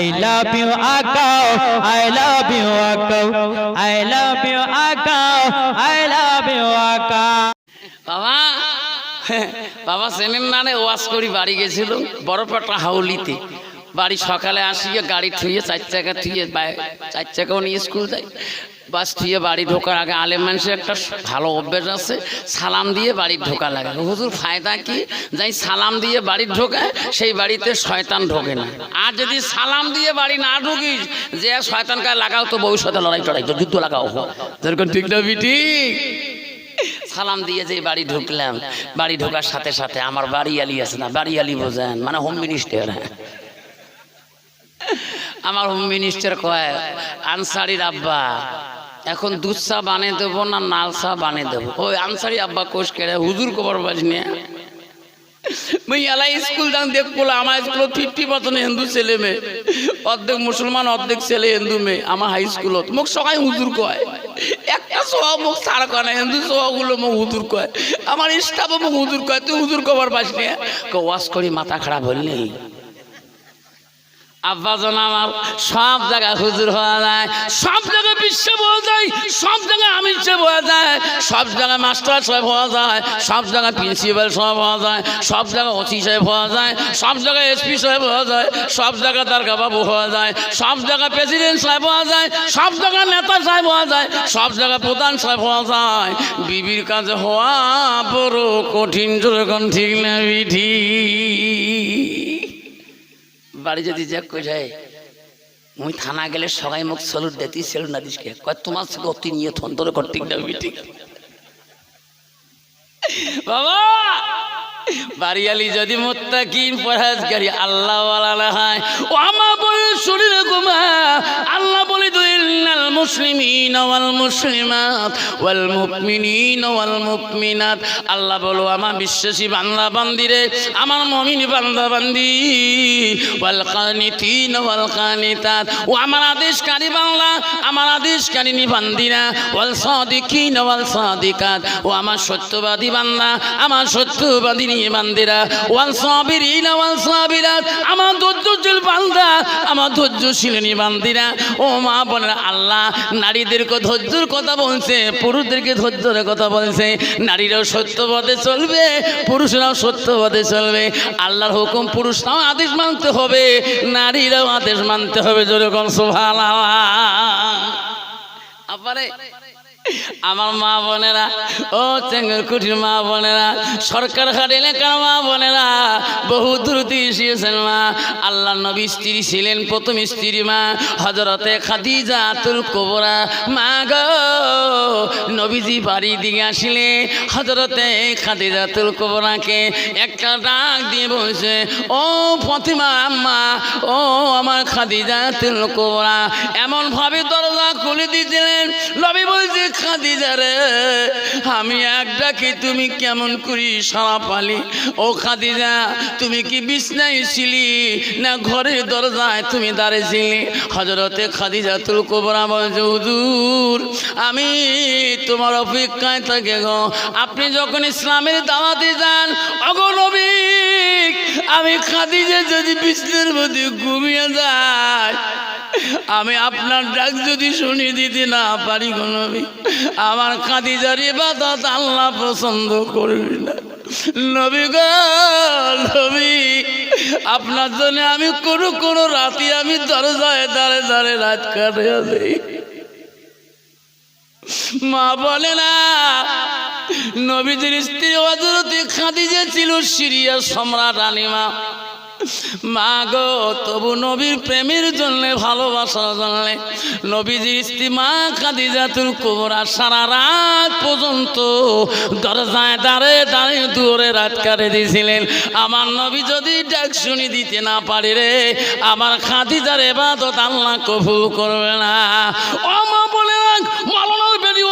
I love you, Akao. I love you, Akao. I love you, Akao. I love you, Akao. বাবা বাবা সেনের নানে wash করি বাড়ি গেছিল বড়পাটা হাউলিতে বাড়ি সকালে আসিয়ে গাড়ি থুয়ে চার চাকা থুয়ে চার চাকাও নিয়ে স্কুল যাই। বাস থুয়ে বাড়ি ঢোকার আগে আলেম মানুষের একটা ভালো অভ্যাস আছে, সালাম দিয়ে বাড়ি ঢোকা লাগে। হুজুর, ফায়দা কি? যাই সালাম দিয়ে বাড়ি ঢোকায়, সেই বাড়িতে শয়তান ঢোকে না। আর যদি সালাম দিয়ে বাড়ি না ঢুকিস, যে শয়তান কায়, লাগাও তো ভবিষ্যতে লড়াই টড়াই তো যুদ্ধ লাগাও যেরকম ঠিক না বিটি সালাম দিয়ে যে বাড়ি ঢুকলাম, বাড়ি ঢোকার সাথে সাথে আমার বাড়ি আলি আছে না বাড়ি আলি বোঝেন মানে হোম মিনিস্টার আমার হোম মিনিস্টার কয়, আনসারির আব্বা, এখন দুধ চা বানিয়ে দেবো না নাল চা বানিয়ে দেবো? ওই আনসারি আব্বা কোষ কেড়ে, হুজুর কবর বাজ নিয়ে মই এলাই স্কুল ফিফটি হিন্দু ছেলে মেয়ে। অর্ধেক অর্ধেক ছেলে হিন্দু মোক কয়। মোক হিন্দু মোক কয়। মোক কয় মাথা খারাপ হইলি আব্বাজন আমার সব জায়গায় হুজুর হওয়া যায় সব জায়গায় বিশ্বে পাওয়া যায় সব জায়গায় আমিষে পাওয়া যায় সব জায়গায় মাস্টার সাহেব হওয়া যায় সব জায়গায় প্রিন্সিপাল সাহেব হওয়া যায় সব জায়গায় ওসি সাহেব হওয়া যায় সব জায়গায় এসপি সাহেব হওয়া যায় সব জায়গায় দারগা বাবু হওয়া যায় সব জায়গায় প্রেসিডেন্ট সাহেব হওয়া যায় সব জায়গায় নেতা সাহেব হওয়া যায় সব জায়গায় প্রধান সাহেব হওয়া যায় বিবির কাছে হওয়া বড় কঠিন যেরকম ঠিক না বিধি বাড়ি যদি যা কোথায় মুই থানা গেলে সবাই মুখ সলুট দিতি সেলুট না দিসকে কয়, তোমার সঙ্গে অতি নিয়ে থন্তর করতে না মিটিং বাবা! বাড়িয়ালি যদি মোত্তাকিন, পরহেজগারি আল্লাহ ওয়ালা হয়, ও আমা বলে শরীরে গোমা আল্লাহ মুসলিমাত ওয়াল মুমিনিন ওয়াল মুমিনাত। আল্লাহ বলো, আমার বিশ্বাসী বান্দা বান্দিরে আমার মুমিন বান্দা বান্দি। ওয়াল কানিতিন ওয়াল কানিতাত। ও আমার আদেশকারী বাংলা আমার আদেশকারী বান্দিরা ওয়াল সাদিকিন ওয়াল সাদিকাত। ও আমার সত্যবাদী বান্দা, আমার সত্যবাদী বান্দিরা ওয়াল সাবিরিন ওয়াল সাবিরাত। আমার ধৈর্যশীল বান্দা ধৈর্যশীল বান্দিরা ও মা বোনেরা, আল্লাহ নারীদেরকে ধৈর্যর কথা বলছে, পুরুষদেরকে ধৈর্যের কথা বলছে। নারীরাও সত্যপথে চলবে, পুরুষরাও সত্যপথে চলবে। আল্লাহর হুকুম, পুরুষরাও আদেশ মানতে হবে, নারীরাও আদেশ মানতে হবে যেরকম সোভাল আপারে আমার মা বোনেরা, ও চেঙ্গল কুঠির মা বোনেরা, সরকার হাট এলাকার মা বোনেরা, বহু দূর এসেছেন মা। আল্লাহ নবী স্ত্রী ছিলেন, প্রথম স্ত্রী মা হজরতে খাদিজা তুল কোবরা। মা গো, নবীজি বাড়ি দিকে আসলে হজরতে খাদিজা তুল কোবরাকে একটা ডাক দিয়ে বলছে, ও প্রতিমা আম্মা, ও আমার খাদিজা তুল কোবরা। এমন ভাবে দরজা খুলে দিয়েছিলেন। নবী বলছে খাদিজা রে। আমি এক ডাকি, তুমি কেমন করি সারা পালি? ও খাদিজা, তুমি কি বিছনায় ছিলি না ঘরের দরজায় তুমি দাঁড়িয়েছিলি হজরতে খাদিজা তুল কোবরা বলছে, হুজুর, আমি তোমার অপেক্ষায় থাকে গো। আপনি যখন ইসলামের দাওয়াতে যান অগনবী আমি খাদিজা যদি বিছনার মধ্যে ঘুমিয়ে যায় আমি আপনার ডাক যদি শুনে দিতে না পারি নবী। আমার খাদিজার ইবাদত আল্লাহ পছন্দ করবি না। নবী আপনার জন্য আমি কোনো কোনো রাতে আমি দরজায় দাঁড়ে দাঁড়ে রাত দেই। মা বলে না নবীদের স্ত্রী হজরতে খাদিজা ছিল সিরিয়া সম্রাট আনিমা মা গো, তবু নবীর প্রেমের জন্য ভালোবাসার জন্য, নবীজির স্ত্রী মা খাদিজাতুল কুবরা সারা রাত পর্যন্ত দরজায় দাঁড়ে দাঁড়িয়ে দূরে রাত কাটে দিয়েছিলেন। আমার নবী যদি ডাক শুনি দিতে না পারে রে, আমার খাদিজার এবাদত আল্লাহ কবুল করবে না। ও মা বলে রাখ মালানার বেরি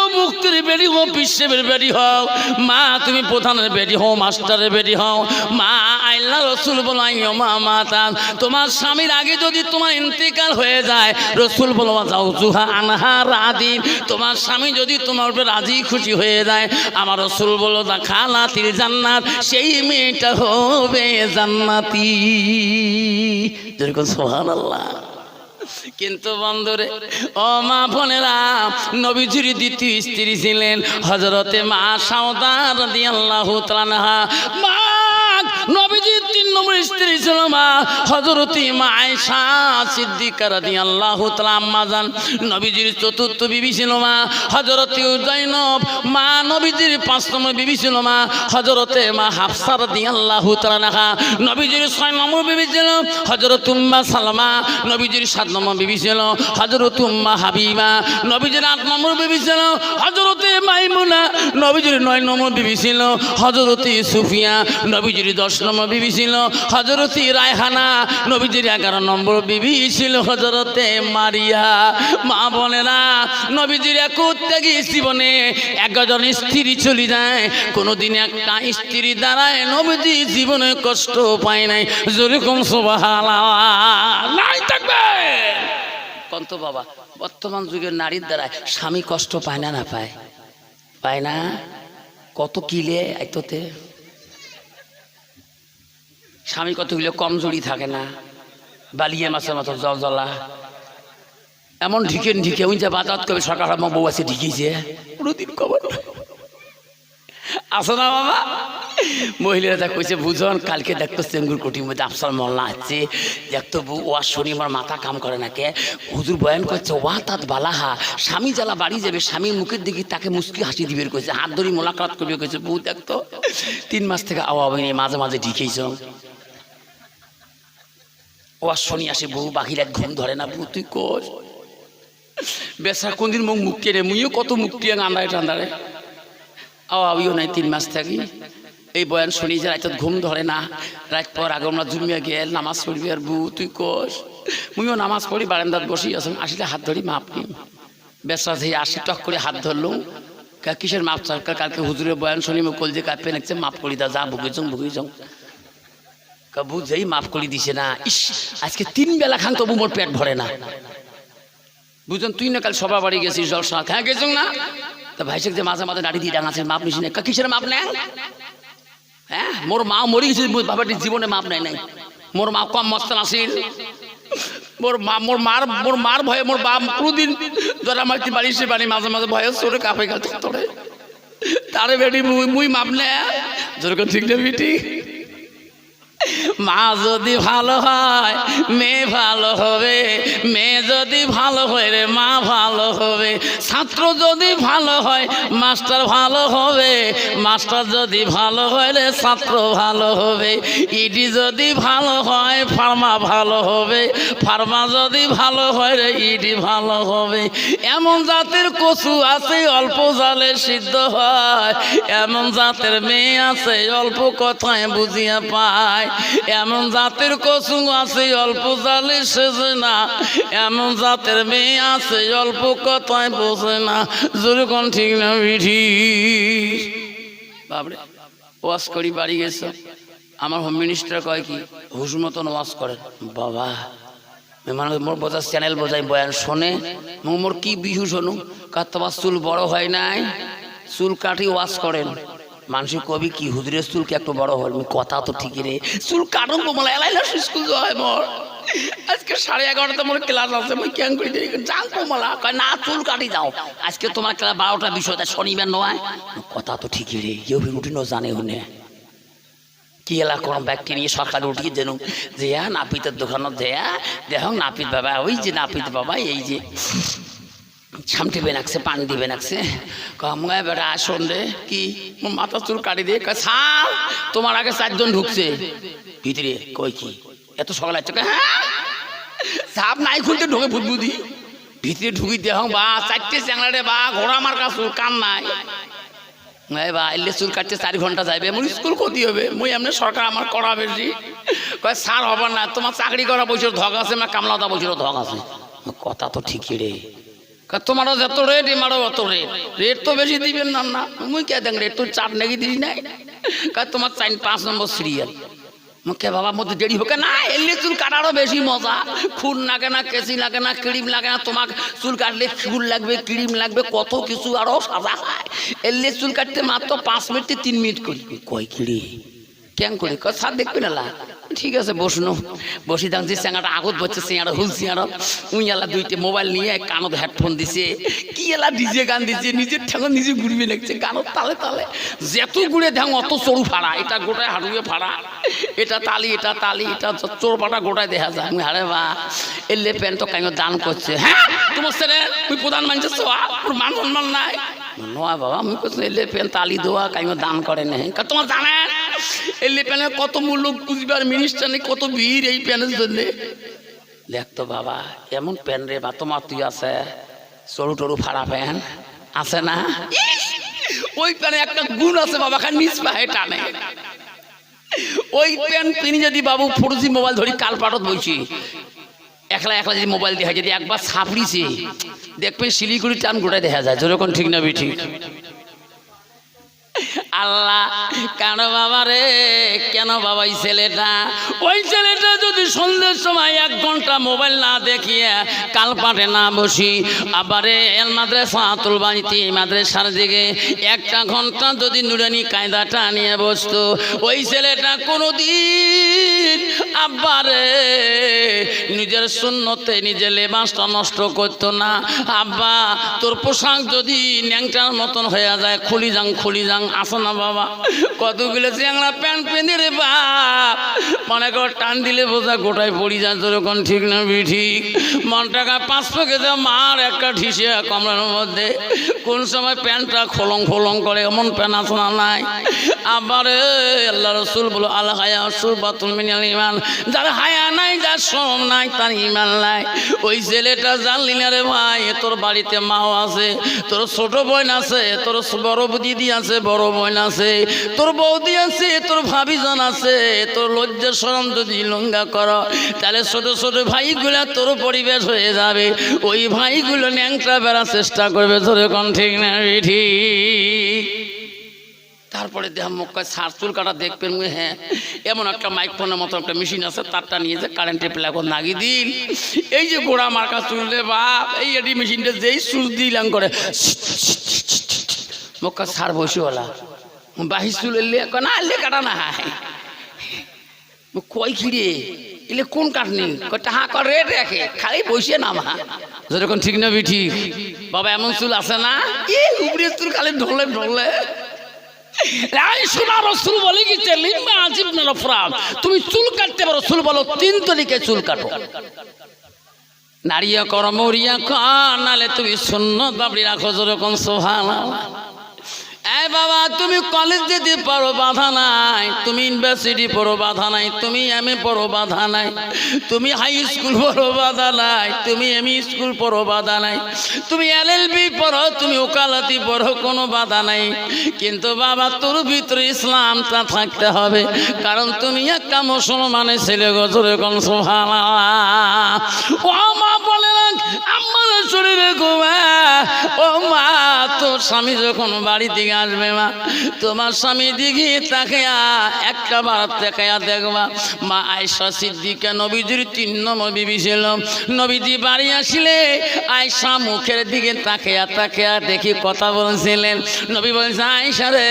মুক্তির বেরি হো বিশ্বের বেরি হও। মা, তুমি প্রধানের বেরি হও, মাস্টারের বেরি হও। মা, আল্লাহ রসুল বলো মা মাতা তোমার স্বামীর আগে যদি তোমার ইন্তেকাল হয়ে যায়, রসুল বলো যাও জুহা আনহা রাদিন তোমার স্বামী যদি তোমার উপরে রাজি খুশি হয়ে যায়, আমার রসুল বলো, দা খালাতির জান্নাত, সেই মেয়েটা হবে জান্নাতি। যেরকম সোহান আল্লাহ কিন্তু বন্ধুরে, ও মা বোনেরা, নবীজির দ্বিতীয় স্ত্রী ছিলেন হজরতে মা সাঁওতার দিয়ে আল্লাহ মা, নবীজির তিন নম্বর স্ত্রী ছিল মা হজরতি মা আয়সা সিদ্দিকার দিয়ে আল্লাহ আম্মা নবীজির চতুর্থ বিবি ছিল মা হজরতি জৈনব মা নবীজির পাঁচ নম্বর বিবি ছিল মা হজরতে মা হাফসার দিয়ে আল্লাহ তালা নবীজির ছয় নম্বর বিবি ছিল হজরত উম্মা সালমা। নবীজির সাত নম্বর বিবি ছিল হজরত উম্মা হাবিবা। নবীজির আট নম্বর বিবি ছিল হজরতে মাইমুনা। নবীজির নয় নম্বর বিবি ছিল হজরতে সুফিয়া। নবীজির দশ নম্বর বিবি ছিল হজরতি রায়হানা, নবীজির এগারো নম্বর বিবি ছিল হজরতে মারিয়া। মা বোনেরা নবীজির এক ত্যাগী জীবনে একজন স্ত্রী চলে যায়। কোনোদিন একটা স্ত্রী দ্বারায় নবীজি জীবনে কষ্ট পায় নাই। যেরকম নাই থাকবে। কন্ত বাবা, বর্তমান যুগের নারীর দ্বারা স্বামী কষ্ট পায় না না পায়? পায় না? কত কিলে আইততে? স্বামী কত কতগুলো কমজোরি থাকে না? বালিয়ে মাছের মতো জল জ্বলা এমন ঢিকে ঢিকে, ওই যে বাজাত করে সকাল আমার বউ আছে, ঢিকেছে। কোনোদিন খবর। আসো না বাবা। মহিলারা তা কইছে বুঝন, কালকে দেখতো চেঙ্গুর কোটির মধ্যে আফসার মল্লা আছে। দেখতো ওয়া শনি আমার মাথা কাম করে না কে হুজুর বয়ান করছে, ওয়া তাত বালাহা। স্বামী জ্বালা বাড়ি যাবে, স্বামীর মুখের দিকে তাকে মুসকি হাসি দিবে কইছে হাত ধরি মোলাকাত করবে, কইছে, বউ, দেখতো, তিন মাস থেকে আওয়া মাঝে মাঝে ঢিকেইছ। ও আর শনি আসে বাহির এক ঘুম ধরে না, বউ, তুই কর বেসা কোনদিন মুখ মুখ টেনে মুইও কত টিয়ে আন্দারে টান্দারে আও আমিও নাই তিন মাস থাকি। এই বয়ান শুনি যে রাত ঘুম ধরে না রাত পর আগে আমরা জুমিয়া গেল, নামাজ পড়বি আর বউ, তুই কস মুইও নামাজ পড়ি, বারান্দাত বসি আসুন আসলে হাত ধরি, মাপ নি বেসরা থেকে আসি, টক করে হাত ধরলুম। কিসের মাপ সরকার কালকে হুজুরের বয়ান শুনি, মুখ কল যে কাঁপে নাকছে মাপ করি দা, যা ভুগে যাও ভুগে যাও কবু যেই মাফ করে দিছে না, ইস, আজকে তিন বেলা খান তবু মোর পেট ভরে না। বুঝলেন তুই না কাল সবার বাড়ি গেছিস জলসা হ্যাঁ গেছ না? তা ভাই যে মাঝে মাঝে দাঁড়িয়ে দিয়ে ডাঙাছে, মাপ নিস না। কিসের মাপ নেন? হ্যাঁ মোর মা মরি গেছে, মোর বাবাটির জীবনে মাপ নাই নাই। মোর মা কম মস্তান আসিল মোর মা, মোর মার মোর মার ভয়ে মোর বাপ কোনোদিন ধরা মারতে বাড়ি সে বাড়ি, মাঝে মাঝে ভয়ে সরে কাপে গেছে তোরে। তারে বেটি, মুই মাপ নে যেরকম ঠিক না, বেটি? মা যদি ভালো হয়, মেয়ে ভালো হবে, মেয়ে যদি ভালো হয় রে, মা ভালো হবে, ছাত্র যদি ভালো হয়, মাস্টার ভালো হবে, মাস্টার যদি ভালো হয় রে, ছাত্র ভালো হবে, ইডি যদি ভালো হয়, ফার্মা ভালো হবে, ফার্মা যদি ভালো হয় রে, ইডি ভালো হবে। এমন জাতের কচু আছে, অল্প জালে সিদ্ধ হয়। এমন জাতের মেয়ে আছে, অল্প কথায় বুঝিয়া পায়। এমন জাতের কচু আছে, অল্প জালে সেজে না। এমন জাতের মেয়ে আছে, অল্প কথায় বোঝে না। যেরকম ঠিক না বিধি বাবরে ওয়াশ করি, বাড়ি গেছে। আমার হোম মিনিস্টার কয় কি হুস মতন ওয়াশ করেন। বাবা মানে মোর বোঝার চ্যানেল বোঝাই, বয়ান শোনে। মোর কি বিহু শোনু? কার তোমার চুল বড় হয় নাই? চুল কাটি ওয়াশ করেন। মানুষের কবি কি, হুজুরের চুল কি একটু বড় হয় কথা তো ঠিকই রে চুল কাটুন কোমলা এলাইলা স্কুল হয় মোর। আজকে সাড়ে এগারোটা মোর ক্লাস আছে, মুই কেন করি দেরি যাও কোমলা কয়, না, চুল কাটি যাও আজকে তোমার ক্লাস বারোটা বিষয় শনিবার নয়। কথা তো ঠিকই রে কেউ রুটিনও জানে হুনে। কি এলা কোন ব্যক্তি নিয়ে সকালে উঠিয়ে যেন, যে হ্যাঁ নাপিতের দোকানত দেয়া দেখ, নাপিত বাবা, ওই যে নাপিত বাবা, এই যে। ছামটি বেনাকছে পানি দিবে নাকছে কমগায় বেটা, আসন রে। কি? মাথা চুল কাটি দিয়ে সাল তোমার আগে চারজন ঢুকছে। ভিতরে কই কি? এত সকালে আছে হ্যাঁ সাপ নাই খুলতে, ঢোকে বুদবুদি ভিতরে ঢুকি দেহ বা, চারটে চ্যাংড়ারে বা, ঘোড়া মার কাছে কান নাই। এই বা, এলে চুল কাটতে চারি ঘণ্টা যাইবে। মোর স্কুল ক্ষতি হবে, মুই এমনি সরকার আমার করা বেশি। কয় স্যার হবে না, তোমার চাকরি করা বছর ধক আছে না কামলাতা বছর ধক আছে। কথা তো ঠিকই রে। তোমারও যত রেট এমারও অত রেট রেট তো বেশি দিবেন না না। মুই কে দেখ রেট? তো চার নাকি দিস নাই? কয় তোমার চাইন পাঁচ নম্বর সিরিয়াল মুখে বাবা মধ্যে দেরি হোক না, এলে চুল কাটারও বেশি মজা। খুন লাগে না কেসি লাগে না, ক্রিম লাগে না তোমার চুল কাটলে ফুল লাগবে, ক্রিম লাগবে, কত কিছু আরও সাজা হয় এলে চুল কাটতে মাত্র পাঁচ মিনিট, তিন মিনিট করি। কয় কিড়ি কেন করি? স্যার দেখবে না লা? ঠিক আছে বসনো বসি দেখছি স্যাঙাটা আগত বসছে সিঙাটা হুল সিঙাটা উই এলা দুইটা মোবাইল নিয়ে কানত হেডফোন দিছে। কি এলা ডিজে গান দিছে, নিজের ঠেঙ্গন নিজে ঘুরবে লাগছে গানত তালে তালে। যেত ঘুরে দেখ অত চড়ু ফাড়া। এটা গোটায় হাঁটুয়ে ফাড়া। এটা তালি এটা তালি, এটা চোর পাটা গোটায় দেখা যায়। আমি হারে বা এলে প্যান তো কাইও দান করছে। হ্যাঁ তোমার ছেলে, তুই প্রধান মানছিস তো তোর মান সম্মান নাই? নয় বাবা, আমি করছি এলে প্যান তালি দেওয়া কাইও দান করে নেই। তোমার জানেন? এলে প্যানে কত মূল্য বুঝবার মিনিস্টার কত ভিড় এই প্যানের জন্য দেখ তো বাবা এমন প্যান রে বা তোমার তুই আছে সরু টরু ফাড়া প্যান আছে না? ওই প্যানে একটা গুণ আছে বাবা খান নিজ পায়ে টানে। ওই প্যান তিনি যদি বাবু ফোরজি মোবাইল ধরি কাল পাটত বইছি। একলা একলা যদি মোবাইল দেখা যদি একবার সাপড়িছে দেখবেন শিলিগুড়ি টান গোটায় দেখা যায় যেরকম ঠিক না বি ঠিক আল্লাহ, কেন বাবা রে? কেন বাবা ছেলেটা? ওই ছেলেটা যদি সন্ধ্যের সময় এক ঘণ্টা মোবাইল না দেখিয়ে কাল পাটে না বসি, আবারে এল মাদ্রাসা, আতুল বাড়িতে মাদ্রাসার দিকে একটা ঘণ্টা যদি নুরানি কায়দাটা নিয়ে বসতো, ওই ছেলেটা কোনোদিন আব্বারে নিজের শূন্যতে নিজের লেবাসটা নষ্ট করতো না। আব্বা, তোর পোশাক যদি ন্যাংটার মতন হয়ে যায় খুলি যাং খুলি যাং আসো না বাবা? কতগুলো চ্যাংলা প্যান্ট পেঁধে রে বাপ মনে কর টান দিলে বোঝা গোটায় পড়ি যায় তোরকম, ঠিক না বি ঠিক মন টাকা পাঁচশো কেজি মার একটা ঠিসে কমলার মধ্যে। কোন সময় প্যান্টটা খোলং খোলং করে, এমন প্যান্ট আসনা নাই? আবার আল্লাহ রসুল বলো আল্লাহ হায়া রসুল বাতুল মিনাল ইমান যার হায়া নাই, যার শ্রম নাই, তার ইমান নাই। ওই ছেলেটা জানলি না রে ভাই, তোর বাড়িতে মাও আছে, তোর ছোট বোন আছে, তোর বড় দিদি আছে, বড় বোন আছে, তোর বৌদি আছে, তোর ভাবিজন আছে, তোর লজ্জা সরম যদি লঙ্গা কর, তাহলে ছোট ছোট ভাইগুলা তোর পরিবেশ হয়ে যাবে। ওই ভাইগুলো ন্যাংটা বেড়ার চেষ্টা করবে তোর কোন ঠিক না ঠিক তারপরে দেহ মক্কায় সার চুল কাটা দেখবেন হ্যাঁ এমন একটা মাইক্রোফোনের মতো একটা মেশিন আছে, তারটা নিয়ে যে কারেন্টে প্লাগ নাগি দিন। এই যে গোড়া মার্কা চুল রে বাপ, এই এটি মেশিনটা যেই সুচ দিলাম করে মক্কা সার বসিওয়ালা বাহি চুল এলে না, এলে কাটা না, হায় কই খিরে এলে কোন কাটনি টাহা কর রেট রাখে খালি বসে না, মা। যেরকম ঠিক না ঠিক। বাবা, এমন চুল আছে না? এ উপরে চুল খালি ঢলে ঢলে। না তুমি চুল কাটতে পারো রসুল বলো, তিন তরিকে চুল কাটো। নারিয়া কর, মরিয়া কর নালে তুমি শূন্য বাবড়ি রাখো, যেরকম সোহান এই বাবা, তুমি কলেজ যেতে পারো বাধা নাই। তুমি ইউনিভার্সিটি পড়ো, বাধা নাই। তুমি এম এ পড়ো, বাধা নাই। তুমি হাই স্কুল পড়ো, বাধা নাই। তুমি এম স্কুল পড়ো, বাধা নাই। তুমি এল এল বি পড়ো, তুমি ওকালতি পড়ো, কোনো বাধা নাই। কিন্তু বাবা, তোর ভিতরে ইসলামটা থাকতে হবে। কারণ তুমি একটা মুসলমানের ছেলে গজরে কোন না আমার শরীরে ঘুমা। ও মা, তোর স্বামী যখন বাড়ি থেকে আসবে মা, তোমার স্বামী দিকে তাকায়া, একটা বার তাকায়া দেখবা মা। আয়সা সিদ্দিকা নবীজির তিন নম্বর বিবি ছিল। নবীজি বাড়ি আসলে আয়সা মুখের দিকে তাকায়া তাকায়া দেখি কথা বলছিলেন। নবী বলছে আয়সা রে,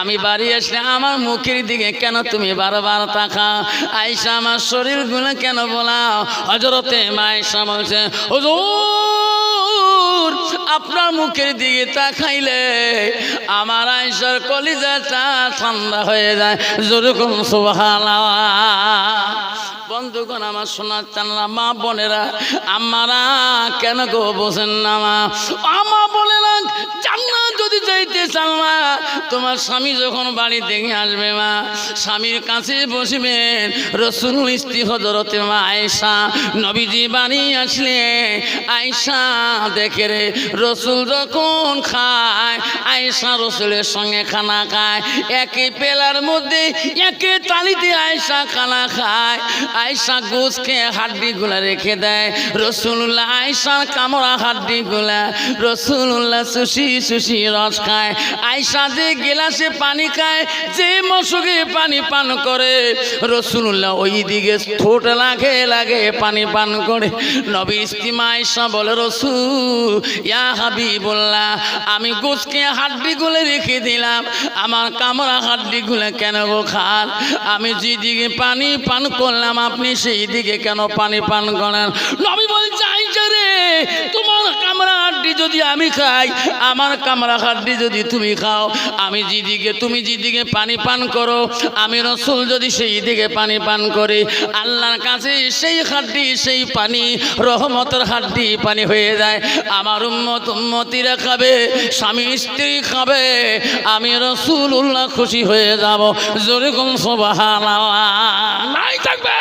আমি বাড়ি আসলে আমার মুখের দিকে কেন তুমি বারবার তাকা আয়সা আমার শরীরগুলো কেন বলাও? হজরতে মা আয়সা বলছে হুজুর, আপনার মুখের দিকে তাকাইলে আমার আয়সার কলিজাটা ঠান্ডা হয়ে যায়। যেরকম বন্ধুগণ, আমার সোনার চান্না মা বোনেরা আমারা কেন গো বোঝেন না মা? আমা বলে না যদি যাইতে চান মা, তোমার স্বামী যখন বাড়ি দেখে আসবে মা, স্বামীর কাছে বসবেন রসুল স্ত্রী হজরতে মা আয়সা নবীজি বাড়ি আসলে আয়সা দেখে রে, রসুল যখন খায় আয়সা রসুলের সঙ্গে খানা খায়, একে পেলার মধ্যে একে তালিতে আয়সা খানা খায়। আয়সা গোস খেয়ে হাড্ডিগুলা রেখে দেয় রসুল্লাহ আয়সার কামড়া হাড্ডিগুলা রসুল্লাহ সুশি সুশি রস খায় আয়সা যে গেলাসে পানি খায়, যে মশকে পানি পান করে রসুল্লাহ ওই দিকে ঠোঁট লাগে লাগে পানি পান করে। নবী ইস্তিমা আয়সা বলে, রসুল, ইয়া হাবিবুল্লাহ, আমি গোসকে হাড্ডিগুলো রেখে দিলাম, আমার কামড়া হাড্ডিগুলো কেন গো খান আমি যেদিকে পানি পান করলাম, আপনি সেই দিকে কেন পানি পান করেন? নবী আইসা রে তোমার কামড়া হাড্ডি যদি আমি খাই, আমার কামড়া হাড্ডি যদি তুমি খাও, আমি যেদিকে তুমি যেদিকে পানি পান করো, আমি রসুল যদি সেই দিকে পানি পান করি, আল্লাহর কাছে সেই হাড্ডি, সেই পানি, রহমতের হাড্ডি পানি হয়ে যায়। আমার উম্মত উম্মতিরা খাবে, স্বামী স্ত্রী খাবে, আমি রসুল উল্লাহ খুশি হয়ে যাব। জোরে কম সবাহ নাই থাকবে।